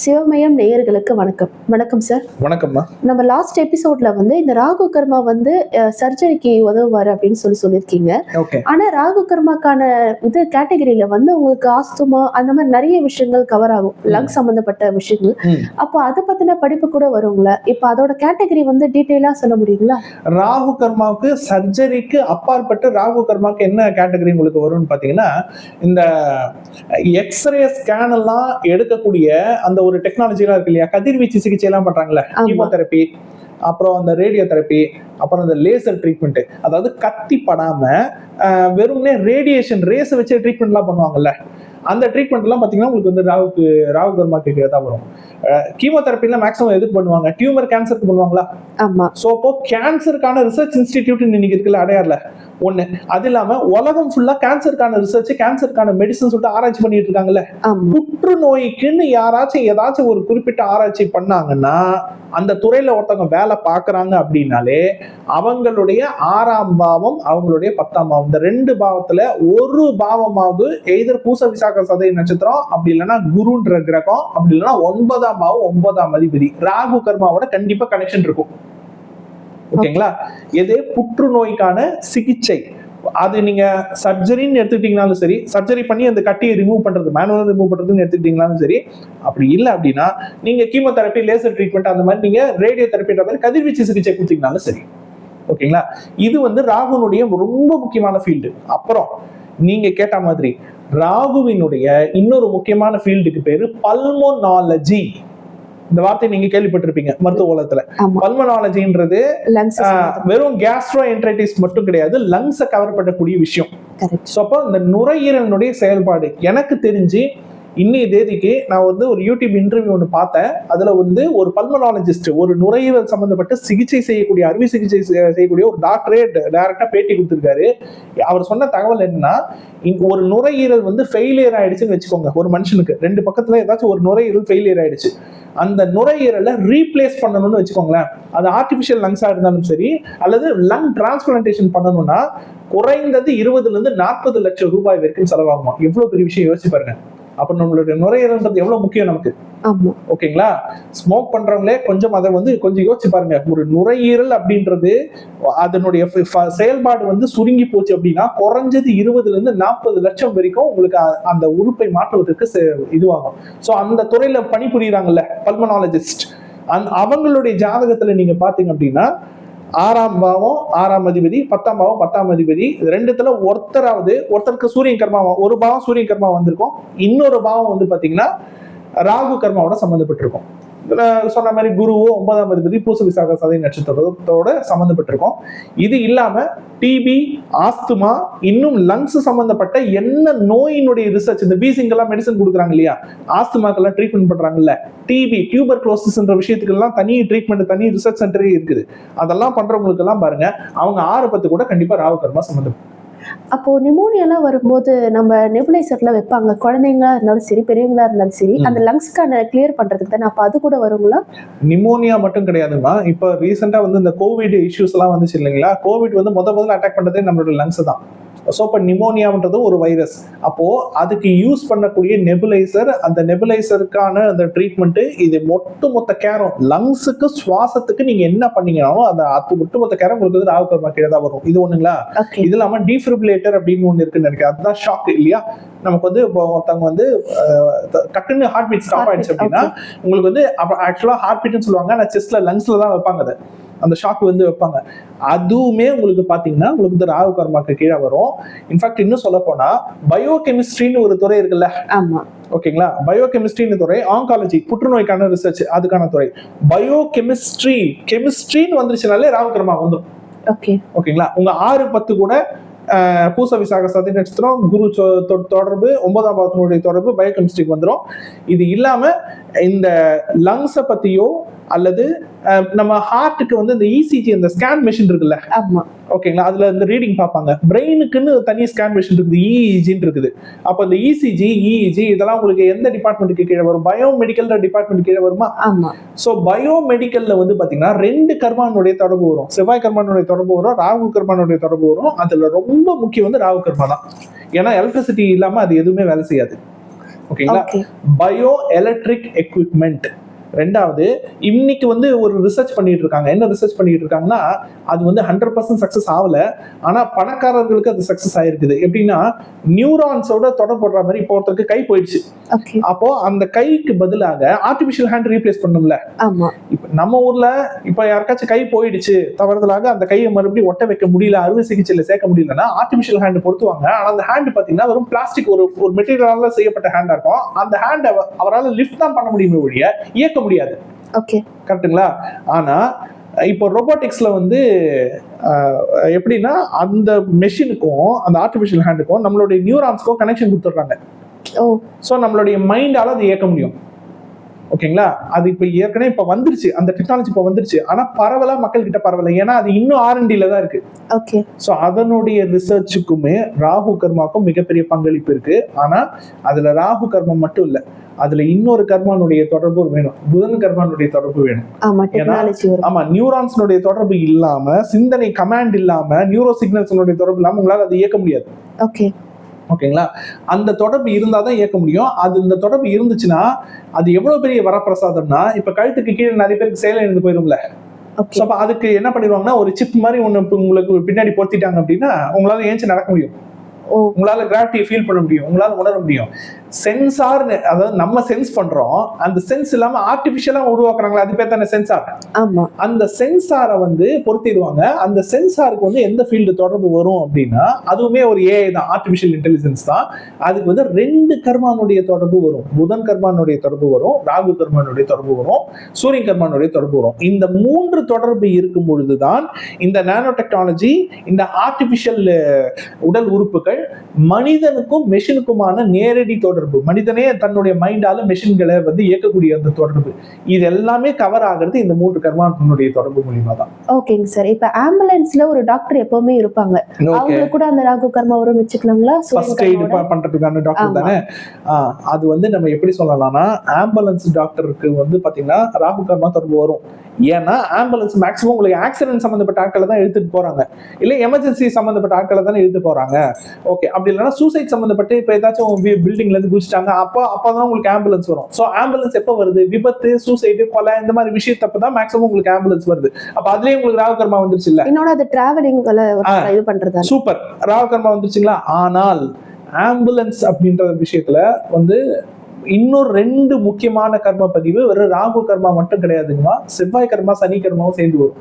சிவமயம் நேயர்களுக்கு வணக்கம். வணக்கம் சார் வணக்கம்மா. நம்ம லாஸ்ட் எபிசோட்ல வந்து இந்த ராகு கர்மா வந்து சர்ஜரிக்கு உதவுவாரு அப்படின்னு சொல்லி சொல்லியிருக்கீங்க. ஆனா ராகு கர்மாக்கான இது கேட்டகரியில வந்து உங்களுக்கு ஆஸ்துமா அந்த மாதிரி நிறைய விஷயங்கள் கவர் ஆகும். லங் சம்பந்தப்பட்ட விஷயங்கள். அப்போ அதை பத்தின படிப்பு கூட வருங்களா? இப்போ அதோட கேட்டகரி வந்து டீட்டெயிலா சொல்ல முடியுங்களா? ராகு கர்மாவுக்கு சர்ஜரிக்கு அப்பாற்பட்டு ராகு கர்மாவுக்கு என்ன கேட்டகரி உங்களுக்கு வரும்னு பார்த்தீங்கன்னா இந்த எக்ஸ்ரே ஸ்கேன் எல்லாம் எடுக்கக்கூடிய அந்த ஒரு டெக்னாலஜிலாம் இருக்கு இல்லையா? கதிர்வீச்சு சிகிச்சை எல்லாம் பண்றாங்கல்ல ஆமா. கீமோதெரப்பி அப்புறம் அந்த ரேடியோ தெரப்பி அப்புறம் இந்த லேசர் ட்ரீட்மெண்ட் அதாவது கத்தி படாம வெறும்னே ரேடியேஷன் ரேஸை வச்சு ட்ரீட்மெண்ட்லாம் பண்ணுவாங்கல்ல. அந்த ட்ரீட்மெண்ட் எல்லாம் பார்த்தீங்கன்னா உங்களுக்கு வந்து ராகுக்கு ராகு கர்மாக்கு தான் வரும். கீமோதெரப்பிலாம் மேக்ஸிமம் எதுக்கு பண்ணுவாங்க? டியூமர் கேன்சருக்கு பண்ணுவாங்களா? ஆமா. ஸோ அப்போ கேன்சருக்கான ரிசர்ச் இன்ஸ்டிடியூட் இன்னைக்கு இருக்குல்ல அடையார்ல. ஒண்ணு. அது இல்லாம உலகம் ஃபுல்லா கேன்சருக்கான ரிசர்ச் கேன்சருக்கான மெடிசன் சொல்லிட்டு ஆராய்ச்சி பண்ணிட்டு இருக்காங்கல்ல? புற்றுநோய்க்குன்னு யாராச்சும் ஏதாச்சும் ஒரு குறிப்பிட்ட ஆராய்ச்சி பண்ணாங்கன்னா அந்த துறையில ஒருத்தவங்க வேலை பார்க்கறாங்க அப்படின்னாலே அவங்களுடைய ஆறாம் பாவம் அவங்களுடைய பத்தாம் பாவம். இந்த ரெண்டு பாவத்துல ஒரு பாவமாவது எய்தர் பூச விசாக சதய நட்சத்திரம் அப்படி இல்லைன்னா குருன்ற கிரகம் அப்படி இல்லைன்னா ஒன்பதாம் பாவம் ஒன்பதாம் அதிபதி. ராகு கர்மாவோட கண்டிப்பா கனெக்ஷன் இருக்கும். ஓகேங்களா? எது? புற்றுநோய்க்கான சிகிச்சை. அது நீங்க சர்ஜரின்னு எடுத்துக்கிட்டீங்கனாலும் சரி சர்ஜரி பண்ணி அந்த கட்டியை ரிமூவ் பண்றது மேனுவல் ரிமூவ் பண்றதுன்னு எடுத்துக்கிட்டீங்கனாலும் சரி அப்படி இல்லை அப்படின்னா நீங்க கீமோதெரப்பி லேசர் ட்ரீட்மெண்ட் அந்த மாதிரி நீங்க ரேடியோ தெரப்பின்ற மாதிரி கதிர்வீச்சு சிகிச்சை கொடுத்தீங்கனாலும் சரி. ஓகேங்களா? இது வந்து ராகுனுடைய ரொம்ப முக்கியமான ஃபீல்டு அப்புறம் நீங்க கேட்ட மாதிரி ராகுவினுடைய இன்னொரு முக்கியமான ஃபீல்டுக்கு பேரு பல்மோனாலஜி இந்த வார்த்தையை நீங்க கேள்விப்பட்டிருப்பீங்க மருத்துவ உலகத்துல. பல்மனாலஜின்றது வெறும் கேஸ்ட்ரோ என்ட்ரைட்டிஸ் மட்டும் கிடையாது லங்ஸை கவர் பண்ணக்கூடிய விஷயம். ஸோ அப்போ இந்த நுரையீரலினுடைய செயல்பாடு எனக்கு தெரிஞ்சு இன்னைய தேதிக்கு நான் வந்து ஒரு யூடியூப் இன்டர்வியூ ஒன்று பார்த்தேன். அதுல வந்து ஒரு பல்மனாலஜிஸ்ட் ஒரு நுரையீரல் சம்பந்தப்பட்ட சிகிச்சை செய்யக்கூடிய அறுவை சிகிச்சை செய்- செய்யக்கூடிய ஒரு டாக்டரே டைரக்டா பேட்டி கொடுத்துருக்காரு. அவர் சொன்ன தகவல் என்னன்னா ஒரு நுரையீரல் வந்து ஃபெயிலியர் ஆயிடுச்சுன்னு வச்சுக்கோங்க ஒரு மனுஷனுக்கு. ரெண்டு பக்கத்துல ஏதாச்சும் ஒரு நுரையீரல் ஃபெயிலியர் ஆயிடுச்சு. அந்த நுரையீரலை ரீப்ளேஸ் பண்ணணும்னு வச்சுக்கோங்களேன். அது ஆர்டிஃபிஷியல் லங்ஸா இருந்தாலும் சரி அல்லது லங் டிரான்ஸ்பிளான்டேஷன் பண்ணணும்னா குறைந்தது இருபதுல இருந்து நாற்பது லட்சம் ரூபாய் வரைக்கும் செலவாகுமா. எவ்வளோ பெரிய விஷயம் யோசிச்சு பாருங்க. அப்ப நம்மளுடைய நுரையீரல்ன்றது எவ்வளவு முக்கியம் நமக்கு? ஓகேங்களா? ஸ்மோக் பண்றவங்களே கொஞ்சம் அதை வந்து கொஞ்சம் யோசிச்சு பாருங்க. ஒரு நுரையீரல் அப்படின்றது அதனுடைய செயல்பாடு வந்து சுருங்கி போச்சு அப்படின்னா குறைஞ்சது இருபதுல இருந்து நாற்பது லட்சம் வரைக்கும் உங்களுக்கு அந்த உறுப்பை மாற்றுவதற்கு செ- இதுவாகும். ஸோ அந்த துறையில பணிபுரியுறாங்கல்ல பல்மனாலஜிஸ்ட் அந் அவங்களுடைய ஜாதகத்துல நீங்க பாத்தீங்க அப்படின்னா ஆறாம் பாவம் ஆறாம் அதிபதி பத்தாம் பாவம் பத்தாம் அதிபதி. இது ரெண்டுத்துல ஒருத்தராவது ஒருத்தருக்கு சூரியன் கர்மா ஒரு பாவம் சூரியன் கர்மா வந்திருக்கும். இன்னொரு பாவம் வந்து பாத்தீங்கன்னா ராகு கர்மாவோட சம்மந்தப்பட்டிருக்கும் சொன்ன மாதிரி குருவோ ஒன்பதாம் அதிபதி பூச விசாக சதை நட்சத்திரத்தோட சம்மந்தப்பட்டிருக்கும் இது இல்லாம டிபி ஆஸ்துமா இன்னும் லங்ஸ் சம்பந்தப்பட்ட என்ன நோயினுடைய ரிசர்ச் இந்த வீசிங் எல்லாம் மெடிசன் கொடுக்குறாங்க இல்லையா? ஆஸ்துமாக்கெல்லாம் ட்ரீட்மெண்ட் பண்றாங்கல்ல. டிபி டியூபர் குளோசிஸ்ன்ற விஷயத்துக்கெல்லாம் தனி ட்ரீட்மெண்ட் தனி ரிசர்ச் சென்டரே இருக்குது. அதெல்லாம் பண்றவங்களுக்கு எல்லாம் பாருங்க அவங்க ஆறு பத்து கூட கண்டிப்பா ராகு சம்மந்தப்படும் சம்மந்தப்பட்ட அப்போ நிமோனியாலாம் வரும்போது நம்ம நெபுலைசர்ல வைப்பாங்க. குழந்தைங்களா இருந்தாலும் சரி பெரியவங்களா இருந்தாலும் சரி. அந்த லங்ஸ்க்கான கிளியர் பண்றதுக்கு தானே. அப்ப அது கூட வருங்களா? நிமோனியா மட்டும் கிடையாதுமா இப்போ ரீசெண்டா வந்து இந்த கோவிட் இஷ்யூஸ் எல்லாம் வந்துச்சு இல்லைங்களா? கோவிட் வந்து முத முதல்ல அட்டாக் பண்ணதே நம்மளோட லங்ஸ் தான். ஸோ இப்போ நிமோனியான்றது ஒரு வைரஸ். அப்போ அதுக்கு யூஸ் பண்ணக்கூடிய நெபுலைசர் அந்த நெபுலைசருக்கான அந்த ட்ரீட்மெண்ட் இது ஒட்டு மொத்த கேரம் லங்ஸுக்கு சுவாசத்துக்கு நீங்க என்ன பண்ணீங்கனாலும் அந்த அது ஒட்டு மொத்த கேரம் உங்களுக்கு வந்து ராகுகர்மா கீழே தான் வரும். இது ஒண்ணுங்களா? ஓகே இது இல்லாம டிஃபிரிபிலேட்டர் அப்படின்னு ஒண்ணு இருக்குன்னு நினைக்கிறேன். அதுதான் ஷாக் இல்லையா? நமக்கு வந்து இப்போ ஒருத்தவங்க வந்து டக்குன்னு ஹார்ட் பீட் ஸ்டாப் ஆயிடுச்சு அப்படின்னா உங்களுக்கு வந்து ஆக்சுவலா ஹார்ட் பீட்னு சொல்லுவாங்க. ஆனா செஸ்ட்ல லங்ஸ்ல தான் வைப்பாங்க அது. அந்த ஷாக் வந்து வைப்பாங்க. அதுவுமே உங்களுக்கு பாத்தீங்கன்னா உங்களுக்கு இந்த ராகு கர்மாக்கு கீழே வரும். இன்ஃபேக்ட் இன்னும் சொல்ல போனா பயோ கெமிஸ்ட்ரின்னு ஒரு துறை இருக்குல்ல? ஆமா. ஓகேங்களா? பயோ கெமிஸ்ட்ரின்னு துறை ஆங்காலஜி புற்றுநோய்க்கான ரிசர்ச் அதுக்கான துறை. பயோ கெமிஸ்ட்ரி கெமிஸ்ட்ரின்னு வந்துருச்சுனாலே ராகு கர்மா வந்துடும் ஓகே ஓகேங்களா? உங்க ஆறு பத்து கூட பூச விசாக சதி நட்சத்திரம் குரு தொடர்பு ஒன்பதாம் பாவத்தினுடைய தொடர்பு பயோகெமிஸ்ட்ரிக்கு வந்துடும் இது இல்லாம இந்த லங்ஸை பத்தியோ அல்லது நம்ம ஹார்ட்டுக்கு வந்து இந்த இசிஜி அந்த ஸ்கேன் மிஷின் இருக்குல்ல? ஆமா. ஓகேங்களா அதுல இந்த ரீடிங் பார்ப்பாங்க. பிரெயினுக்குன்னு தனி ஸ்கேன் மிஷின் இருக்குது இஇஜின்னு இருக்குது. அப்போ இந்த இசிஜி இஇஜி இதெல்லாம் உங்களுக்கு எந்த டிபார்ட்மெண்ட்டுக்கு கீழே வரும்? பயோ மெடிக்கல் டிபார்ட்மெண்ட் கீழே வருமா? ஆமா. ஸோ பயோ மெடிக்கல்ல வந்து பாத்தீங்கன்னா ரெண்டு கர்மானுடைய தொடர்பு வரும். செவ்வாய் கர்மானுடைய தொடர்பு வரும் ராகு கர்மானுடைய தொடர்பு வரும். அதுல ரொம்ப முக்கியம் வந்து ராகு கர்மா தான். ஏன்னா எலக்ட்ரிசிட்டி இல்லாம அது எதுவுமே வேலை செய்யாது. ஓகேங்களா ஓகே பயோ எலக்ட்ரிக் எக்விப்மெண்ட் ரெண்டாவது இன்னைக்கு வந்து ஒரு ரிசர்ச் பண்ணிட்டு இருக்காங்க என்ன ரிசர்ச் பண்ணிட்டு இருக்காங்கன்னா அது வந்து ஹண்ட்ரட் பர்சன்ட் சக்சஸ் ஆகல. ஆனா பணக்காரர்களுக்கு அது சக்சஸ் ஆயிருக்குது. எப்படின்னா நியூரான்ஸோட தொடர்படுற மாதிரி இப்போ ஒருத்தருக்கு கை போயிடுச்சு. அப்போ அந்த கைக்கு பதிலாக ஆர்டிபிஷியல் ஹேண்ட் ரீப்ளேஸ் பண்ணும்ல இப்ப நம்ம ஊர்ல இப்ப யாருக்காச்சும் கை போயிடுச்சு தவறுதலாக அந்த கையை மறுபடியும் ஒட்ட வைக்க முடியல அறுவை சிகிச்சையில சேர்க்க முடியலன்னா ஆர்டிபிஷியல் ஹேண்ட் பொருத்துவாங்க. ஆனா அந்த ஹேண்ட் பாத்தீங்கன்னா வெறும் பிளாஸ்டிக் ஒரு ஒரு மெட்டீரியலால செய்யப்பட்ட ஹேண்டா இருக்கும். அந்த ஹேண்டை அவரால் லிஃப்ட் தான் பண்ண முடியுமே ஒழிய இயக்க முடியாது. ஓகே கரெக்ட்டுங்களா? ஆனா இப்போ ரொபோட்டிக்ஸ்ல வந்து எப்படின்னா அந்த மெஷினுக்கும் அந்த ஆர்டிபிஷியல் ஹேண்டுக்கும் நம்மளுடைய நியூரான்ஸ்க்கும் கனெக்ஷன் கொடுத்துட்றாங்க. ஸோ நம்மளுடைய மைண்டால அதை இயக்க முடியும். ஓகேங்களா? அது இப்போ ஏற்கனவே இப்போ வந்துருச்சு. அந்த டெக்னாலஜி இப்போ வந்துருச்சு. ஆனா பரவலா மக்கள் கிட்ட பரவல. ஏன்னா அது இன்னும் ஆர்என்டில தான் இருக்கு. ஓகே ஸோ அதனுடைய ரிசர்ச்சுக்குமே ராகு கர்மாக்கும் மிகப்பெரிய பங்களிப்பு இருக்கு. ஆனா அதுல ராகு கர்மம் மட்டும் இல்ல. அதுல இன்னொரு கர்மானுடைய தொடர்பு வேணும். புதன் கர்மானுடைய தொடர்பு வேணும். ஆமா நியூரான்ஸ்னுடைய தொடர்பு இல்லாம சிந்தனை கமாண்ட் இல்லாம நியூரோ சிக்னல்ஸ்னுடைய தொடர்பு இல்லாம உங்களால அதை இயக்க முடியாது. ஓகே ஓகேங்களா? அந்த தொடர்பு இருந்தால் தான் இயக்க முடியும். அது இந்த தொடர்பு இருந்துச்சுன்னா அது எவ்வளவு பெரிய வரப்பிரசாதம்னா இப்ப கழுத்துக்கு கீழே நிறைய பேருக்கு செயல் இருந்து போயிரும்ல. ஸோ அப்போ அதுக்கு என்ன பண்ணிடுவாங்கன்னா ஒரு சிப் மாதிரி ஒன்று உங்களுக்கு பின்னாடி பொருத்திட்டாங்க அப்படின்னா உங்களால ஏஞ்சி நடக்க முடியும். உங்களால கிராவிட்டியை ஃபீல் பண்ண முடியும் உங்களால உணர முடியும். சென்சார்னு அதாவது நம்ம சென்ஸ் பண்றோம் அந்த சென்ஸ் இல்லாம ஆர்டிபிஷியலா உருவாக்குறாங்களா அது பேர் தானே சென்சார் ஆமா. அந்த சென்சாரை வந்து பொருத்திடுவாங்க. அந்த சென்சாருக்கு வந்து எந்த ஃபீல்டு தொடர்பு வரும் அப்படின்னா அதுவுமே ஒரு ஏஐ தான் ஆர்டிஃபிஷியல் இன்டெலிஜென்ஸ் தான். அதுக்கு வந்து ரெண்டு கர்மானுடைய தொடர்பு வரும். புதன் கர்மானுடைய தொடர்பு வரும் ராகு கர்மானுடைய தொடர்பு வரும் சூரியன் கர்மானுடைய தொடர்பு வரும். இந்த மூன்று தொடர்பு இருக்கும் பொழுதுதான் இந்த நானோ டெக்னாலஜி இந்த ஆர்டிஃபிஷியல் உடல் உறுப்புகள் மனிதனுக்கும் மெஷினுக்குமான நேரடி தொடர்பு. மனிதனே தன்னுடைய மைண்டால மெஷின்களை வந்து இயக்கக்கூடிய அந்த தொடர்பு. இது எல்லாமே கவர் ஆகிறது இந்த மூன்று கர்மானுடைய தொடர்பு மூலியமா தான். ஓகேங்க சார் இப்ப ஆம்புலன்ஸ்ல ஒரு டாக்டர் எப்பவுமே இருப்பாங்க. அவங்களுக்கு கூட அந்த ராகு கர்மா வரும் வச்சுக்கலாங்களா? ஃபர்ஸ்ட் எய்ட் பண்றதுக்கான டாக்டர். தானே? அது வந்து நம்ம எப்படி சொல்லலாம்னா ஆம்புலன்ஸ் டாக்டருக்கு வந்து பாத்தீங்கன்னா ராகு கர்மா தொடர்பு வரும். ஏன்னா ஆம்புலன்ஸ் மேக்ஸிமம் உங்களுக்கு ஆக்சிடென்ட் சம்பந்தப்பட்ட ஆட்களை தான் எடுத்துட்டு போறாங்க. இல்ல எமர்ஜென்சி சம்பந்தப்பட்ட ஆட்களை தானே எடுத்து போறாங்க. ஓகே அப்படி இல்லைன்னா சூசைட் சம்பந்தப்பட்டு இப்போ ஏதாச்சும் பில்டிங்ல இருந்து குதிச்சிட்டாங்க அப்போ அப்பதான் உங்களுக்கு ஆம்புலன்ஸ் வரும். ஸோ ஆம்புலன்ஸ் எப்போ வருது? விபத்து சூசைடு கொலை இந்த மாதிரி விஷயத்தப்ப தான் மேக்ஸிமம் உங்களுக்கு ஆம்புலன்ஸ் வருது. அப்ப அதுலயே உங்களுக்கு ராகு கர்மா வந்துருச்சு இல்ல? இன்னொன்னு அது டிராவலிங். இது பண்றதா? சூப்பர் ராககர்மா வந்துருச்சுங்களா? ஆனால் ஆம்புலன்ஸ் அப்படின்ற விஷயத்துல வந்து இன்னொரு ரெண்டு முக்கியமான கர்ம பதிவு வெறும் ராகு கர்மா மட்டும் கிடையாதுங்கம்மா. செவ்வாய் கர்மா சனி கர்மாவும் சேர்ந்து வரும்.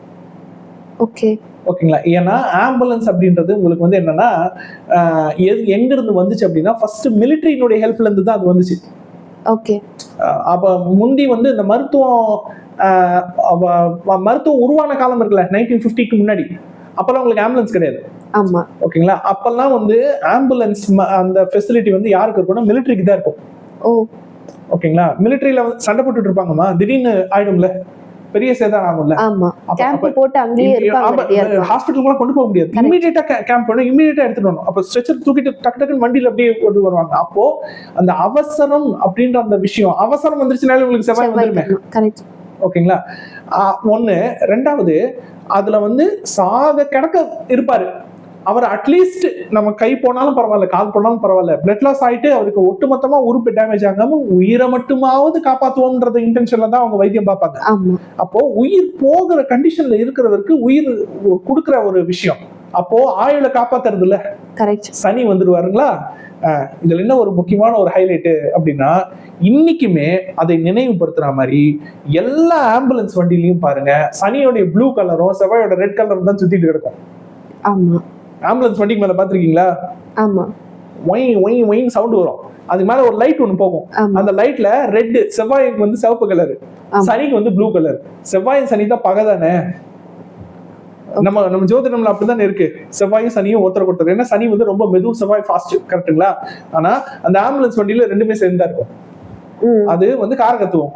ஓகே ஓகேங்களா? ஏன்னா ஆம்புலன்ஸ் அப்படின்றது உங்களுக்கு வந்து என்னன்னா எது எங்க இருந்து வந்துச்சு அப்படின்னா ஃபர்ஸ்ட் மிலிட்டரியினுடைய ஹெல்ப்ல இருந்து தான் அது வந்துச்சு. ஓகே. அப்ப முந்தி வந்து இந்த மருத்துவம் மருத்துவம் உருவான காலம் இருக்குல்ல நைன்டீன் ஃபிஃப்டிக்கு முன்னாடி. அப்பெல்லாம் உங்களுக்கு ஆம்புலன்ஸ் கிடையாது. ஆமா. ஓகேங்களா? அப்பெல்லாம் வந்து ஆம்புலன்ஸ் அந்த ஃபெசிலிட்டி வந்து யாருக்கு இருக்கும்னா மிலிட்டரிக்கு தான் இருக்கும். ஓ. ஓகேங்களா? மிலிட்டரியில வந்து சண்டை போட்டுட்டு இருப்பாங்கம்மா. திடீர்னு ஆயிடும்ல. பெரிய சேதாரம் ஆகும்ல. ஆமா. கேம்ப் போட்டு அங்கேயே இருப்பாங்க கூட கொண்டு போக முடியாது. இமீடியட்டா கேம்ப் பண்ணணும் இமீடியட்டா எடுத்துட்டு வரணும். அப்ப ஸ்ட்ரெச்சர் தூக்கிட்டு டக்கு டக்குன்னு வண்டியில அப்படியே கொண்டு வருவாங்க. அப்போ அந்த அவசரம் அப்படின்ற அந்த விஷயம் அவசரம் வந்துருச்சுனாலே உங்களுக்கு செவ்வாய் வந்துருமே. கரெக்ட் ஓகேங்களா? ஒண்ணு. ரெண்டாவது அதுல வந்து சாக கிடக்க இருப்பாரு. அவர் அட்லீஸ்ட் நம்ம கை போனாலும் பரவாயில்ல கால் போனாலும் பரவாயில்ல. பிளட் லாஸ் ஆயிட்டு அவருக்கு ஒட்டுமொத்தமா உறுப்பு டேமேஜ் ஆகாம உயிரை மட்டுமாவது காப்பாத்துவோம்ன்றது இன்டென்ஷன்ல தான் அவங்க வைத்தியம் பார்ப்பாங்க. அப்போ உயிர் போகிற கண்டிஷன்ல இருக்கிறவருக்கு உயிர் கொடுக்குற ஒரு விஷயம். அப்போ ஆயுளை காப்பாத்துறது இல்ல. சனி வந்துருவாருங்களா? அஹ் இதுல என்ன ஒரு முக்கியமான ஒரு ஹைலைட் அப்படின்னா இன்னைக்குமே அதை நினைவுபடுத்துற மாதிரி எல்லா ஆம்புலன்ஸ் வண்டிலையும் பாருங்க சனியோடைய ப்ளூ கலரும் செவ்வாயோட ரெட் கலரும் தான் சுத்திட்டு கிடக்கும். ஆமா. ஆம்புலன்ஸ் வண்டிக்கு மேல பாத்திருக்கீங்களா? ஆமா. ஒய் ஒய் ஒயின் சவுண்ட் வரும். அதுக்கு மேல ஒரு லைட் ஒன்று போகும். அந்த லைட்ல ரெட் செவ்வாய்க்கு வந்து சிவப்பு கலர். சனிக்கு வந்து ப்ளூ கலர் செவ்வாயும் சனி தான் பகை தானே? நம்ம நம்ம ஜோதிடம்ல அப்படிதான் இருக்கு. செவ்வாயும் சனியும் ஒருத்தர் ஒருத்தர் ஏன்னா சனி வந்து ரொம்ப மெது செவ்வாய் ஃபாஸ்ட் கரெக்ட்டுங்களா ஆனா அந்த ஆம்புலன்ஸ் வண்டியில ரெண்டுமே சேர்ந்தா இருக்கும். அது வந்து காரகத்துவம்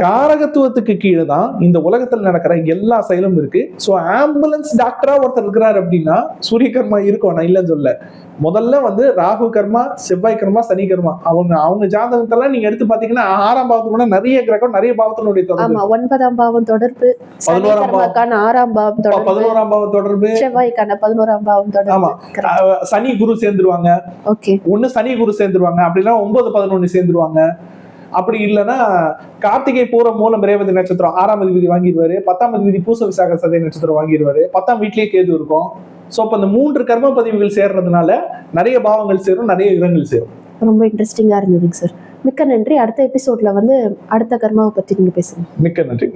காரகத்துவத்துக்கு கீழே தான் இந்த உலகத்துல நடக்கிற எல்லா செயலும் இருக்கு. ஸோ ஆம்புலன்ஸ் டாக்டரா ஒருத்தர் இருக்கிறார் அப்படின்னா சூரிய கர்மா இருக்கும். நான் இல்லைன்னு சொல்ல முதல்ல வந்து ராகு கர்மா செவ்வாய் கர்மா சனி கர்மா. அவங்க அவங்க ஜாதகத்தெல்லாம் நீங்க எடுத்து பாத்தீங்கன்னா ஆறாம் பாவத்துக்கு கூட நிறைய கிரகம் நிறைய பாவத்தினுடைய தொடர்பு ஆமா ஒன்பதாம் பாவம் தொடர்பு பதினோராம் பாவம். கர்மாக்கான ஆறாம் பாவம் தொடர்பு பதினோராம் பாவ தொடர்பு. செவ்வாய்க்கான பதினோராம் பாவம் ஆமா. தொடர்பு அஹ், சனி குரு சேர்ந்துருவாங்க. ஓகே. ஒண்ணு சனி குரு சேர்ந்துருவாங்க. அப்படிலாம் ஒன்பது பதினொன்னு சேர்ந்துருவாங்க. அப்படி இல்லைன்னா கார்த்திகை பூரம் மூலம் ரேவதி நட்சத்திரம் ஆறாம் அதிபதி வாங்கிடுவாரு பத்தாம் அதிபதி பூச விசாக சதய நட்சத்திரம் வாங்கிடுவாரு. பத்தாம் வீட்லயே கேது இருக்கும். சோ அப்ப இந்த மூன்று கர்ம பதிவுகள் சேர்றதுனால நிறைய பாவங்கள் சேரும் நிறைய கிரகங்கள் சேரும். ரொம்ப இன்ட்ரெஸ்டிங்கா இருந்ததுங்க சார் மிக்க நன்றி. அடுத்த எபிசோட்ல வந்து அடுத்த கர்மாவை பத்தி நீங்க பேசுங்க மிக்க நன்றி.